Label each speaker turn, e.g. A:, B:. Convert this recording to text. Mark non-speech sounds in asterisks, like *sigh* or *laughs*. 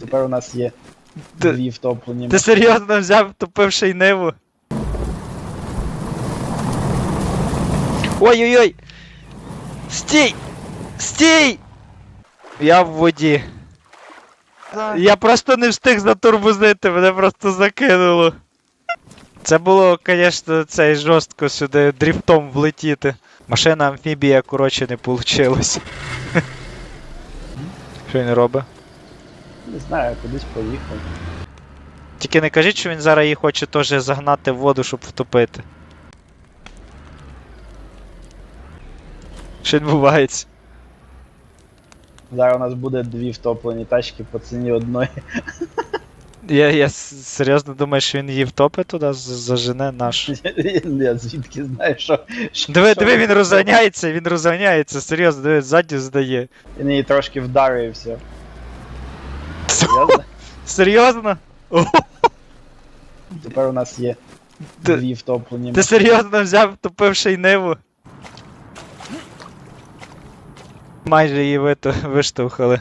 A: Тепер у нас є
B: Ти-
A: дві втоплені.
B: Ти серйозно взяв тупивши й ниву? Ой-ой-ой! Стій! Стій! Я в воді. Я просто не встиг затурбузити, мене просто закинуло. Це було, звісно, цей жорстко сюди дріфтом влетіти. Машина амфібія, коротше, не вийшло. *laughs* Що він робить?
A: Не знаю, кудись поїхав.
B: Тільки не кажіть, що він зараз її хоче теж загнати в воду, щоб втопити. Що відбувається?
A: Зараз у нас буде дві втоплені тачки по ціні одної.
B: Я, я серйозно думаю, що він її втопить туди, зажене наш. *laughs*
A: Я звідки знаю, що.
B: Диви,
A: що
B: диви, він розганяється, він розганяється, серйозно, диви, ззаді здає.
A: Він її трошки вдарив і все. Серйозно?
B: Серйозно?
A: Тепер у нас є
B: Ти-
A: дві втоплені.
B: Ти серйозно взяв тупивши й ниву? Майже її виту- виштовхали.